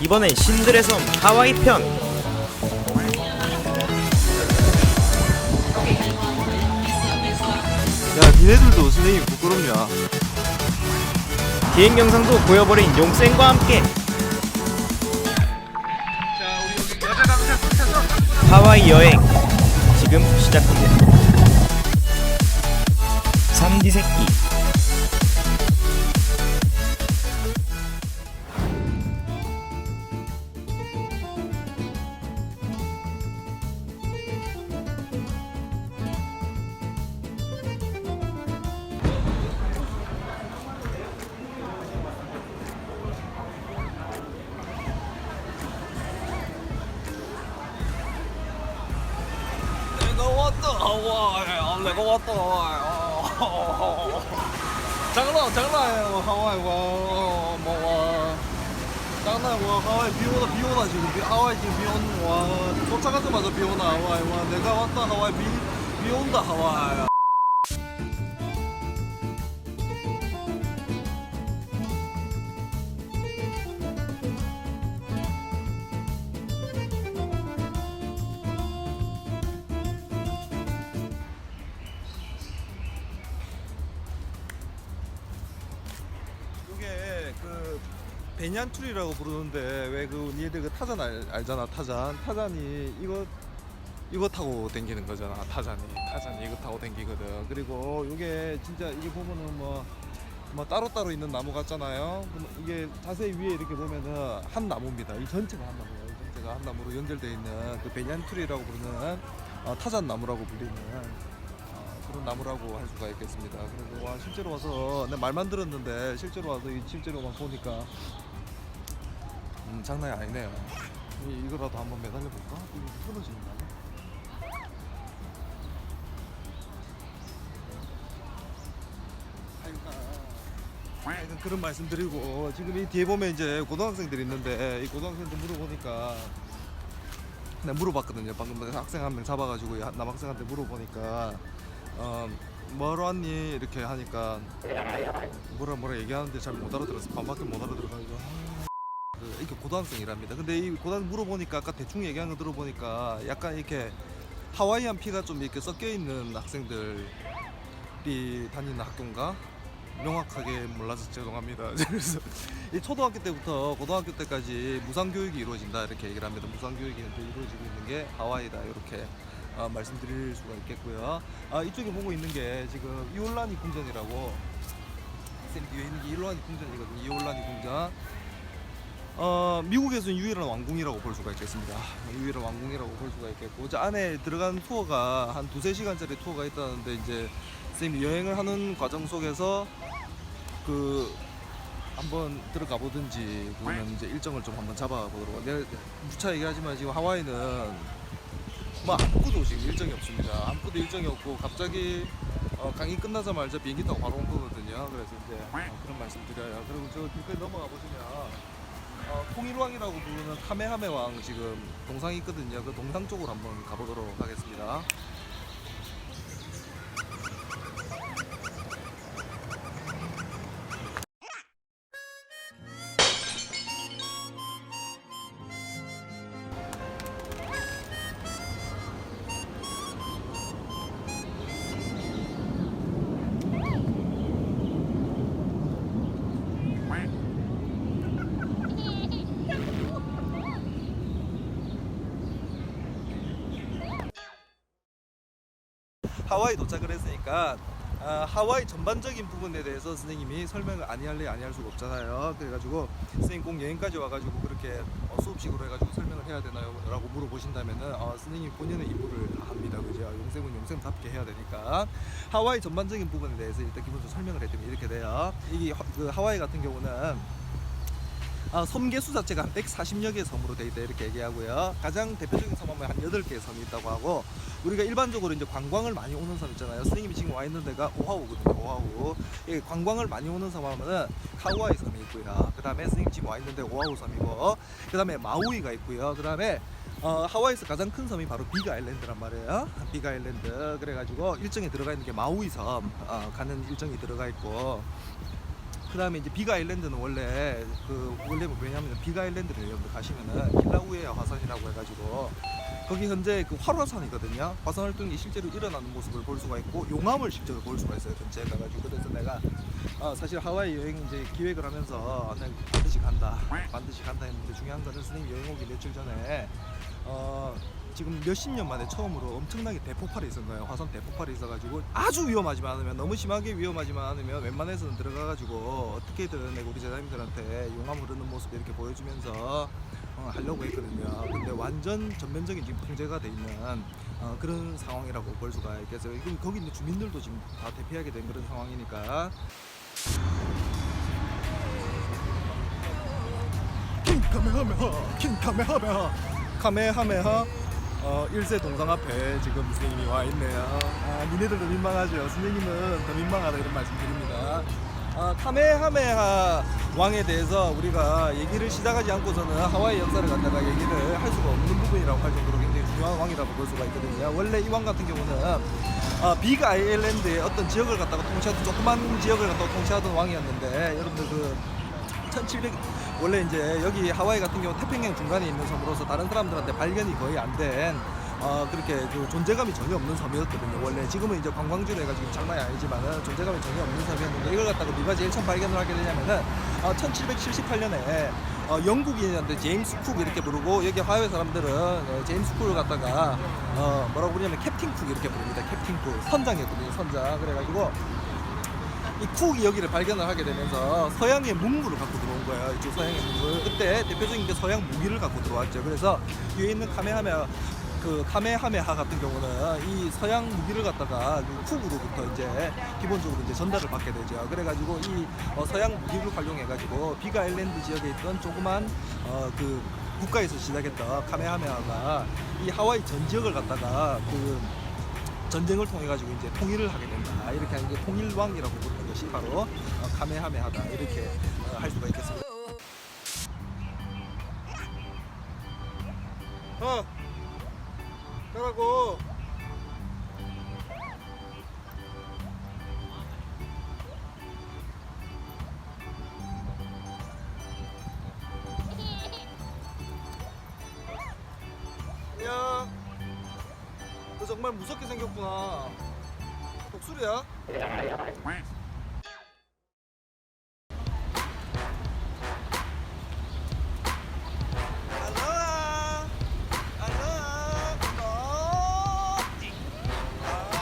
이번엔 신들의 섬 하와이 편. 야 니네들도 선생님 부끄럽냐? 비행 영상도 보여버린 용쌤과 함께. 하와이 여행 지금 시작합니다. 산디 새끼 내가 왔다 장난 장난이에요 하와이 와 뭐와 장난 와 하와이 비 오나 비 오나 지금 비, 하와이 지금 비 오는 와 도착하자마자 비 오나 하와이 와 내가 왔다 하와이 비, 비 온다 하와이 그 베니안툴이라고 부르는데 왜 그 니들 그 타잔 알, 알잖아 타잔. 타잔이 이거 이거 타고 댕기는 거잖아 타잔이. 타잔이 이거 타고 댕기거든. 그리고 이게 진짜 이게 보면은 뭐, 뭐 따로따로 있는 나무 같잖아요. 이게 자세히 위에 이렇게 보면은 한 나무입니다. 이 전체가 한 나무예요. 이 전체가 한 나무로 연결되어 있는 그 베니안툴이라고 부르는 어, 타잔 나무라고 불리는 어, 그런 나무라고 할 수가 있겠습니다. 그리고 와 실제로 와서 내 말만 들었는데 실제로 와서 이 실제로 막 보니까 음, 장난이 아니네요. 이, 이거라도 한번 매달려 볼까? 이거 떨어지는가? 하여튼 그런 말씀 드리고 지금 이 뒤에 보면 이제 고등학생들이 있는데 이 고등학생들 물어보니까 내가 물어봤거든요. 방금 학생 한 명 잡아가지고 이 남학생한테 물어보니까 어, 뭐하러 왔니 이렇게 하니까 뭐라 뭐라 얘기하는데 잘 못 알아들어서 반밖에 못 알아들어가지고 아, 그 이렇게 고등학생이랍니다. 근데 이 고등 물어보니까 아까 대충 얘기한 거 들어보니까 약간 이렇게 하와이안 피가 좀 이렇게 섞여 있는 학생들이 다니는 학교인가? 명확하게 몰라서 죄송합니다. 그래서 이 초등학교 때부터 고등학교 때까지 무상 교육이 이루어진다 이렇게 얘기를 합니다. 무상 교육이 이루어지고 있는 게 하와이다 이렇게 어, 말씀드릴 수가 있겠고요. 아, 이쪽에 보고 있는 게 지금 이올라니 궁전이라고 쌤 뒤에 있는 게 이올라니 궁전이거든요. 이올라니 궁전. 어, 미국에서는 유일한 왕궁이라고 볼 수가 있겠습니다. 유일한 왕궁이라고 볼 수가 있겠고, 저 안에 들어간 투어가 한 두세 시간짜리 투어가 있다는데, 이제 쌤이 여행을 하는 과정 속에서 그 한번 들어가 보든지 그러면 이제 일정을 좀 한번 잡아보도록. 내가 무차 얘기하지만 지금 하와이는 뭐 아무것도 지금 일정이 없습니다. 아무것도 일정이 없고 갑자기 어, 강의 끝나자마자 비행기 타고 바로 온 거거든요. 그래서 이제 어, 그런 말씀 드려요. 그리고 저 뒤에 넘어가 보시면 어, 통일왕이라고 부르는 카메하메 왕 지금 동상이 있거든요. 그 동상 쪽으로 한번 가보도록 하겠습니다. 하와이 도착을 했으니까 아, 하와이 전반적인 부분에 대해서 선생님이 설명을 아니 할래 아니 할 수가 없잖아요. 그래가지고 선생님 꼭 여행까지 와가지고 그렇게 어, 수업식으로 해가지고 설명을 해야 되나요?라고 물어보신다면은 어, 선생님 본인의 임무를 다 합니다. 그죠? 용쌤은 용쌤답게 해야 되니까 하와이 전반적인 부분에 대해서 일단 기본적으로 설명을 해드리면 이렇게 돼요. 이게 하- 그 하와이 같은 경우는 아, 섬 개수 자체가 한 140여 개의 섬으로 되어 있다 이렇게 얘기하고요. 가장 대표적인 섬 하면 한 8개의 섬이 있다고 하고 우리가 일반적으로 이제 관광을 많이 오는 섬 있잖아요. 선생님이 지금 와 있는 데가 오하우거든요. 오하우. 이 관광을 많이 오는 섬 하면은 카우아이 섬이 있고요. 그다음에 선생님 지금 와 있는 데 오하우 섬이고 그다음에 마우이가 있고요. 그다음에 어, 하와이에서 가장 큰 섬이 바로 비가 아일랜드란 말이에요. 비가 아일랜드. 그래가지고 일정에 들어가 있는 게 마우이 섬 어, 가는 일정이 들어가 있고 그다음에 이제 빅 아일랜드는 원래 그 원래 뭐 왜냐하면 빅 아일랜드를 여러분들 가시면은 kilauea 화산이라고 해가지고 거기 현재 그 활화산이거든요. 화산 활동이 실제로 일어나는 모습을 볼 수가 있고 용암을 실제로 볼 수가 있어요. 근처에 가가지고 그래서 내가 어, 사실 하와이 여행 이제 기획을 하면서 아, 난 반드시 간다, 반드시 간다 했는데 중요한 거는 선생님 여행 오기 며칠 전에 어, 지금 몇십 년 만에 처음으로 엄청나게 대폭발이 거예요. 화산 대폭발이 있어가지고 아주 위험하지만 않으면 너무 심하게 위험하지만 않으면 웬만해서는 들어가가지고 어떻게든 우리 제자님들한테 용암 흐르는 모습 이렇게 보여주면서 어, 하려고 했거든요. 근데 완전 전면적인 지금 통제가 돼 있는 어, 그런 상황이라고 볼 수가 있겠어요. 이건 거기 있는 주민들도 지금 다 대피하게 된 그런 상황이니까. 킹 카메하메하 킹 카메하메하 카메하메하 어, 1세 동상 앞에 지금 선생님이 와 있네요. 아, 니네들도 민망하죠? 선생님은 더 민망하다 이런 말씀 드립니다. 아, 카메하메하 왕에 대해서 우리가 얘기를 시작하지 않고서는 하와이 역사를 갖다가 얘기를 할 수가 없는 부분이라고 할 정도로 굉장히 중요한 왕이라고 볼 수가 있거든요. 원래 이 왕 같은 경우는 어, 빅 아일랜드의 어떤 지역을 갖다가 통치하던 조그만 지역을 갖다가 통치하던 왕이었는데 여러분들 그 1700 원래 이제 여기 하와이 같은 경우 태평양 중간에 있는 섬으로서 다른 사람들한테 발견이 거의 안된 어, 그렇게 그 존재감이 전혀 없는 섬이었거든요. 원래 지금은 이제 관광지로 해가지고 장난이 아니지만은 존재감이 전혀 없는 섬이었는데 이걸 갖다가 누가 제일 처음 발견을 하게 되냐면은 어, 1778년에 어, 영국인한테 제임스 쿡 이렇게 부르고 여기 하와이 사람들은 어, 제임스 쿡을 갖다가 어, 뭐라고 부르냐면 캡틴 쿡 이렇게 부릅니다. 캡틴 쿡 선장이었거든요. 선장 그래가지고 이 쿡이 여기를 발견을 하게 되면서 서양의 문물을 갖고 들어온 거예요. 이쪽 서양의 문물. 그때 대표적인 게 서양 무기를 갖고 들어왔죠. 그래서 뒤에 있는 카메하메 그 카메하메하 같은 경우는 이 서양 무기를 갖다가 그 쿡으로부터 이제 기본적으로 이제 전달을 받게 되죠. 그래가지고 이 어, 서양 무기를 활용해가지고 비가 아일랜드 지역에 있던 조그만 어, 그 국가에서 시작했던 카메하메하가 이 하와이 전 지역을 갖다가 그 전쟁을 통해 가지고 이제 통일을 하게 된다 이렇게 하는 게 통일왕이라고 부르는 것이 바로 어, 카메하메하다 이렇게 어, 할 수가 있겠습니다. 어, 가라고. 정말 무섭게 생겼구나. 독수리야?